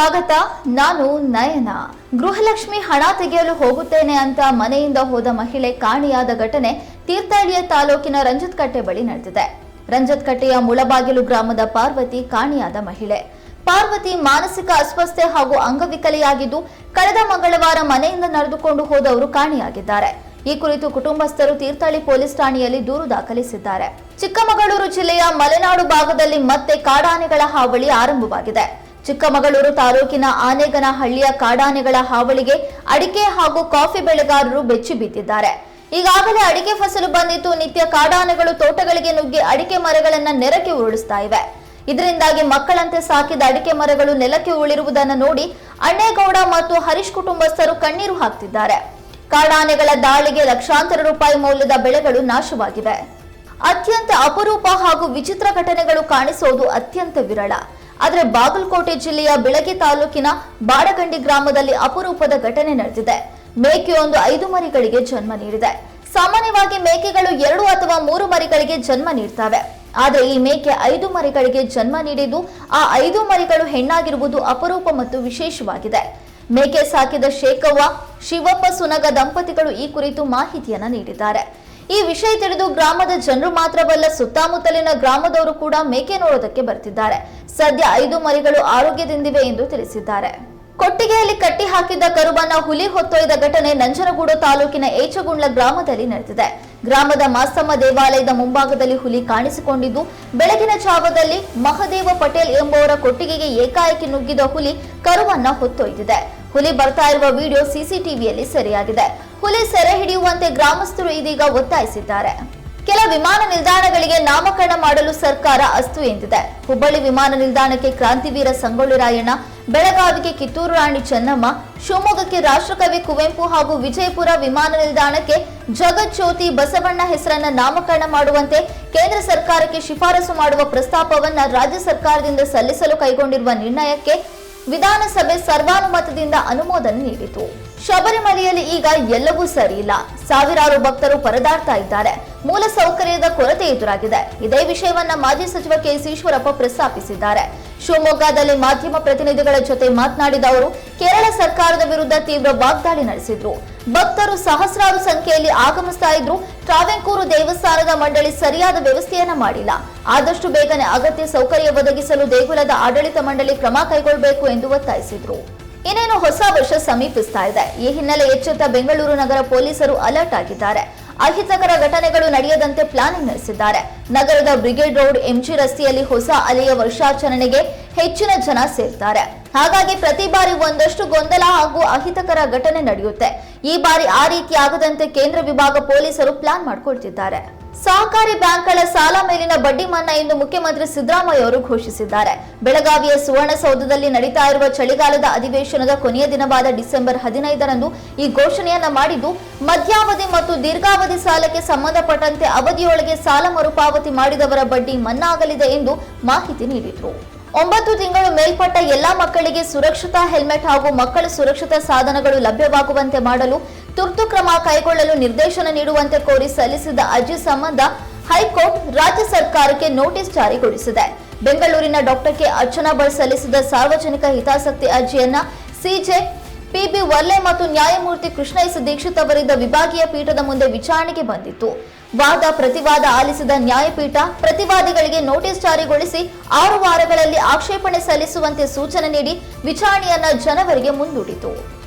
ಸುಮಲತಾ ನಾನು ನಯನ. ಗೃಹಲಕ್ಷ್ಮಿ ಹಣ ತೆಗೆಯಲು ಹೋಗುತ್ತೇನೆ ಅಂತ ಮನೆಯಿಂದ ಹೋದ ಮಹಿಳೆ ಕಾಣೆಯಾದ ಘಟನೆ ತೀರ್ಥಹಳ್ಳಿಯ ತಾಲೂಕಿನ ರಂಜತ್ಕಟ್ಟೆ ಬಳಿ ನಡೆದಿದೆ. ರಂಜತ್ಕಟ್ಟೆಯ ಮುಳಬಾಗಿಲು ಗ್ರಾಮದ ಪಾರ್ವತಿ ಕಾಣೆಯಾದ ಮಹಿಳೆ. ಪಾರ್ವತಿ ಮಾನಸಿಕ ಅಸ್ವಸ್ಥೆ ಹಾಗೂ ಅಂಗವಿಕಲೆಯಾಗಿದ್ದು, ಕಳೆದ ಮಂಗಳವಾರ ಮನೆಯಿಂದ ನಡೆದುಕೊಂಡು ಹೋದವರು ಕಾಣೆಯಾಗಿದ್ದಾರೆ. ಈ ಕುರಿತು ಕುಟುಂಬಸ್ಥರು ತೀರ್ಥಹಳ್ಳಿ ಪೊಲೀಸ್ ಠಾಣೆಯಲ್ಲಿ ದೂರು ದಾಖಲಿಸಿದ್ದಾರೆ. ಚಿಕ್ಕಮಗಳೂರು ಜಿಲ್ಲೆಯ ಮಲೆನಾಡು ಭಾಗದಲ್ಲಿ ಮತ್ತೆ ಕಾಡಾನೆಗಳ ಹಾವಳಿ ಆರಂಭವಾಗಿದೆ. ಚಿಕ್ಕಮಗಳೂರು ತಾಲೂಕಿನ ಆನೆಗನಹಳ್ಳಿಯ ಕಾಡಾನೆಗಳ ಹಾವಳಿಗೆ ಅಡಿಕೆ ಹಾಗೂ ಕಾಫಿ ಬೆಳೆಗಾರರು ಬೆಚ್ಚಿ ಬಿದ್ದಿದ್ದಾರೆ ಈಗಾಗಲೇ ಅಡಿಕೆ ಫಸಲು ಬಂದಿದ್ದು ನಿತ್ಯ ಕಾಡಾನೆಗಳು ತೋಟಗಳಿಗೆ ನುಗ್ಗಿ ಅಡಿಕೆ ಮರಗಳನ್ನ ನೆರಕ್ಕೆ ಉರುಳಿಸ್ತಾ ಇವೆ. ಇದರಿಂದಾಗಿ ಮಕ್ಕಳಂತೆ ಸಾಕಿದ ಅಡಿಕೆ ಮರಗಳು ನೆಲಕ್ಕೆ ಉಳಿರುವುದನ್ನು ನೋಡಿ ಅಣ್ಣೇಗೌಡ ಮತ್ತು ಹರೀಶ್ ಕುಟುಂಬಸ್ಥರು ಕಣ್ಣೀರು ಹಾಕ್ತಿದ್ದಾರೆ. ಕಾಡಾನೆಗಳ ದಾಳಿಗೆ ಲಕ್ಷಾಂತರ ರೂಪಾಯಿ ಮೌಲ್ಯದ ಬೆಳೆಗಳು ನಾಶವಾಗಿವೆ. ಅತ್ಯಂತ ಅಪರೂಪ ಹಾಗೂ ವಿಚಿತ್ರ ಘಟನೆಗಳು ಕಾಣಿಸೋದು ಅತ್ಯಂತ ವಿರಳ. ಆದರೆ ಬಾಗಲಕೋಟೆ ಜಿಲ್ಲೆಯ ಬೆಳಗ್ಗೆ ತಾಲೂಕಿನ ಬಾಡಗಂಡಿ ಗ್ರಾಮದಲ್ಲಿ ಅಪರೂಪದ ಘಟನೆ ನಡೆದಿದೆ. ಮೇಕೆಯೊಂದು ಐದು ಮರಿಗಳಿಗೆ ಜನ್ಮ ನೀಡಿದೆ. ಸಾಮಾನ್ಯವಾಗಿ ಮೇಕೆಗಳು ಎರಡು ಅಥವಾ ಮೂರು ಮರಿಗಳಿಗೆ ಜನ್ಮ ನೀಡ್ತವೆ. ಆದರೆ ಈ ಮೇಕೆ ಐದು ಮರಿಗಳಿಗೆ ಜನ್ಮ ನೀಡಿದ್ದು ಆ ಐದು ಮರಿಗಳು ಹೆಣ್ಣಾಗಿರುವುದು ಅಪರೂಪ ಮತ್ತು ವಿಶೇಷವಾಗಿದೆ. ಮೇಕೆ ಸಾಕಿದ ಶೇಖವ್ವ, ಶಿವಪ್ಪ, ಸುನಗ ದಂಪತಿಗಳು ಈ ಕುರಿತು ಮಾಹಿತಿಯನ್ನ ನೀಡಿದ್ದಾರೆ. ಈ ವಿಷಯ ತಿಳಿದು ಗ್ರಾಮದ ಜನರು ಮಾತ್ರವಲ್ಲ ಸುತ್ತಮುತ್ತಲಿನ ಗ್ರಾಮದವರು ಕೂಡ ಮೇಕೆ ನೋಡೋದಕ್ಕೆ ಬರ್ತಿದ್ದಾರೆ. ಸದ್ಯ ಐದು ಮರಿಗಳು ಆರೋಗ್ಯದಿಂದಿವೆ ಎಂದು ತಿಳಿಸಿದ್ದಾರೆ. ಕೊಟ್ಟಿಗೆಯಲ್ಲಿ ಕಟ್ಟಿ ಹಾಕಿದ್ದ ಕರುಬನ್ನ ಹುಲಿ ಹೊತ್ತೊಯ್ದ ಘಟನೆ ನಂಜನಗೂಡು ತಾಲೂಕಿನ ಏಚಗುಂಡ್ಲ ಗ್ರಾಮದಲ್ಲಿ ನಡೆದಿದೆ. ಗ್ರಾಮದ ಮಾಸ್ತಮ್ಮ ದೇವಾಲಯದ ಮುಂಭಾಗದಲ್ಲಿ ಹುಲಿ ಕಾಣಿಸಿಕೊಂಡಿದ್ದು, ಬೆಳಗಿನ ಜಾವದಲ್ಲಿ ಮಹದೇವ ಪಟೇಲ್ ಎಂಬುವರ ಕೊಟ್ಟಿಗೆಗೆ ಏಕಾಏಕಿ ನುಗ್ಗಿದ ಹುಲಿ ಕರುವನ್ನ ಹೊತ್ತೊಯ್ದಿದೆ. ಹುಲಿ ಬರ್ತಾ ಇರುವ ವಿಡಿಯೋ ಸಿಸಿಟಿವಿಯಲ್ಲಿ ಸೆರೆಯಾಗಿದೆ. ಹುಲಿ ಸೆರೆ ಹಿಡಿಯುವಂತೆ ಗ್ರಾಮಸ್ಥರು ಇದೀಗ ಒತ್ತಾಯಿಸಿದ್ದಾರೆ. ಕೆಲ ವಿಮಾನ ನಿಲ್ದಾಣಗಳಿಗೆ ನಾಮಕರಣ ಮಾಡಲು ಸರ್ಕಾರ ಅಸ್ತು ಎಂದಿದೆ. ಹುಬ್ಬಳ್ಳಿ ವಿಮಾನ ನಿಲ್ದಾಣಕ್ಕೆ ಕ್ರಾಂತಿವೀರ ಸಂಗೊಳ್ಳಿ ರಾಯಣ್ಣ ಬೆಳಗಾವಿಗೆ ಕಿತ್ತೂರು ರಾಣಿ ಚೆನ್ನಮ್ಮ, ಶಿವಮೊಗ್ಗಕ್ಕೆ ರಾಷ್ಟ್ರಕವಿ ಕುವೆಂಪು ಹಾಗೂ ವಿಜಯಪುರ ವಿಮಾನ ನಿಲ್ದಾಣಕ್ಕೆ ಜಗಜ್ಯೋತಿ ಬಸವಣ್ಣ ಹೆಸರನ್ನ ನಾಮಕರಣ ಮಾಡುವಂತೆ ಕೇಂದ್ರ ಸರ್ಕಾರಕ್ಕೆ ಶಿಫಾರಸು ಮಾಡುವ ಪ್ರಸ್ತಾಪವನ್ನ ರಾಜ್ಯ ಸರ್ಕಾರದಿಂದ ಸಲ್ಲಿಸಲು ಕೈಗೊಂಡಿರುವ ನಿರ್ಣಯಕ್ಕೆ ವಿಧಾನಸಭೆ ಸರ್ವಾನುಮತದಿಂದ ಅನುಮೋದನೆ ನೀಡಿತು. ಶಬರಿಮಲೆಯಲ್ಲಿ ಈಗ ಎಲ್ಲವೂ ಸರಿಯಿಲ್ಲ. ಸಾವಿರಾರು ಭಕ್ತರು ಪರದಾಡ್ತಾ ಇದ್ದಾರೆ. ಮೂಲ ಸೌಕರ್ಯದ ಕೊರತೆ ಎದುರಾಗಿದೆ. ಇದೇ ವಿಷಯವನ್ನ ಮಾಜಿ ಸಚಿವ ಈಶ್ವರಪ್ಪ ಪ್ರಸ್ತಾಪಿಸಿದ್ದಾರೆ. ಶಿವಮೊಗ್ಗದಲ್ಲಿ ಮಾಧ್ಯಮ ಪ್ರತಿನಿಧಿಗಳ ಜೊತೆ ಮಾತನಾಡಿದ ಅವರು, ಕೇರಳ ಸರ್ಕಾರದ ವಿರುದ್ಧ ತೀವ್ರ ವಾಗ್ದಾಳಿ ನಡೆಸಿದ್ರು. ಭಕ್ತರು ಸಹಸ್ರಾರು ಸಂಖ್ಯೆಯಲ್ಲಿ ಆಗಮಿಸ್ತಾ ಇದ್ರು. ಟ್ರಾವೆಂಕೂರು ದೇವಸ್ಥಾನದ ಮಂಡಳಿ ಸರಿಯಾದ ವ್ಯವಸ್ಥೆಯನ್ನ ಮಾಡಿಲ್ಲ. ಆದಷ್ಟು ಬೇಗನೆ ಅಗತ್ಯ ಸೌಕರ್ಯ ಒದಗಿಸಲು ದೇಗುಲದ ಆಡಳಿತ ಮಂಡಳಿ ಕ್ರಮ ಕೈಗೊಳ್ಳಬೇಕು ಎಂದು ಒತ್ತಾಯಿಸಿದ್ರು. ಇನ್ನೇನು ಹೊಸ ವರ್ಷ ಸಮೀಪಿಸ್ತಾ ಇದೆ. ಈ ಹಿನ್ನೆಲೆ ಎಚ್ಚೆತ್ತ ಬೆಂಗಳೂರು ನಗರ ಪೊಲೀಸರು ಅಲರ್ಟ್ ಆಗಿದ್ದಾರೆ. ಅಹಿತಕರ ಘಟನೆಗಳು ನಡೆಯದಂತೆ ಪ್ಲಾನಿಂಗ್ ನಡೆಸಿದ್ದಾರೆ. ನಗರದ ಬ್ರಿಗೇಡ್ ರೋಡ್ ಎಂಜಿ ರಸ್ತೆಯಲ್ಲಿ ಹೊಸ ಅಲೆಯ ವರ್ಷಾಚರಣೆಗೆ ಹೆಚ್ಚಿನ ಜನ ಸೇರ್ತಾರೆ. ಹಾಗಾಗಿ ಪ್ರತಿ ಬಾರಿ ಒಂದಷ್ಟು ಗೊಂದಲ ಹಾಗೂ ಅಹಿತಕರ ಘಟನೆ ನಡೆಯುತ್ತೆ. ಈ ಬಾರಿ ಆ ರೀತಿ ಆಗದಂತೆ ಕೇಂದ್ರ ವಿಭಾಗ ಪೊಲೀಸರು ಪ್ಲಾನ್ ಮಾಡ್ಕೊಳ್ತಿದ್ದಾರೆ. ಸಹಕಾರಿ ಬ್ಯಾಂಕ್ಗಳ ಸಾಲ ಮೇಲಿನ ಬಡ್ಡಿ ಮನ್ನಾ ಎಂದು ಮುಖ್ಯಮಂತ್ರಿ ಸಿದ್ದರಾಮಯ್ಯ ಅವರು ಘೋಷಿಸಿದ್ದಾರೆ. ಬೆಳಗಾವಿಯ ಸುವರ್ಣಸೌಧದಲ್ಲಿ ನಡೀತಾ ಇರುವ ಚಳಿಗಾಲದ ಅಧಿವೇಶನದ ಕೊನೆಯ ದಿನವಾದ ಡಿಸೆಂಬರ್ ಹದಿನೈದರಂದು ಈ ಘೋಷಣೆಯನ್ನ ಮಾಡಿದ್ದು, ಮಧ್ಯಾವಧಿ ಮತ್ತು ದೀರ್ಘಾವಧಿ ಸಾಲಕ್ಕೆ ಸಂಬಂಧಪಟ್ಟಂತೆ ಅವಧಿಯೊಳಗೆ ಸಾಲ ಮರುಪಾವತಿ ಮಾಡಿದವರ ಬಡ್ಡಿ ಮನ್ನಾ ಆಗಲಿದೆ ಎಂದು ಮಾಹಿತಿ ನೀಡಿದರು. ಒಂಬತ್ತು ತಿಂಗಳು ಮೇಲ್ಪಟ್ಟ ಎಲ್ಲಾ ಮಕ್ಕಳಿಗೆ ಸುರಕ್ಷತಾ ಹೆಲ್ಮೆಟ್ ಹಾಗೂ ಮಕ್ಕಳ ಸುರಕ್ಷತಾ ಸಾಧನಗಳು ಲಭ್ಯವಾಗುವಂತೆ ಮಾಡಲು ತುರ್ತು ಕ್ರಮ ಕೈಗೊಳ್ಳಲು ನಿರ್ದೇಶನ ನೀಡುವಂತೆ ಕೋರಿ ಸಲ್ಲಿಸಿದ ಅರ್ಜಿ ಸಂಬಂಧ ಹೈಕೋರ್ಟ್ ರಾಜ್ಯ ಸರ್ಕಾರಕ್ಕೆ ನೋಟಿಸ್ ಜಾರಿಗೊಳಿಸಿದೆ. ಬೆಂಗಳೂರಿನ ಡಾಕ್ಟರ್ ಕೆ ಅರ್ಚನಾ ಬಳ್ ಸಲ್ಲಿಸಿದ ಸಾರ್ವಜನಿಕ ಹಿತಾಸಕ್ತಿ ಅರ್ಜಿಯನ್ನ ಸಿಜೆ ಪಿಬಿ ವಲ್ಲೆ ಮತ್ತು ನ್ಯಾಯಮೂರ್ತಿ ಕೃಷ್ಣ ಎಸ್ ದೀಕ್ಷಿತ್ ಅವರಿದ್ದ ವಿಭಾಗೀಯ ಪೀಠದ ಮುಂದೆ ವಿಚಾರಣೆಗೆ ಬಂದಿತ್ತು. ವಾದ, ಪ್ರತಿವಾದ ಆಲಿಸಿದ ನ್ಯಾಯಪೀಠ ಪ್ರತಿವಾದಿಗಳಿಗೆ ನೋಟಿಸ್ ಜಾರಿಗೊಳಿಸಿ ಆರು ವಾರಗಳಲ್ಲಿ ಆಕ್ಷೇಪಣೆ ಸಲ್ಲಿಸುವಂತೆ ಸೂಚನೆ ನೀಡಿ ವಿಚಾರಣೆಯನ್ನ ಜನವರಿಗೆ ಮುಂದೂಡಿತು.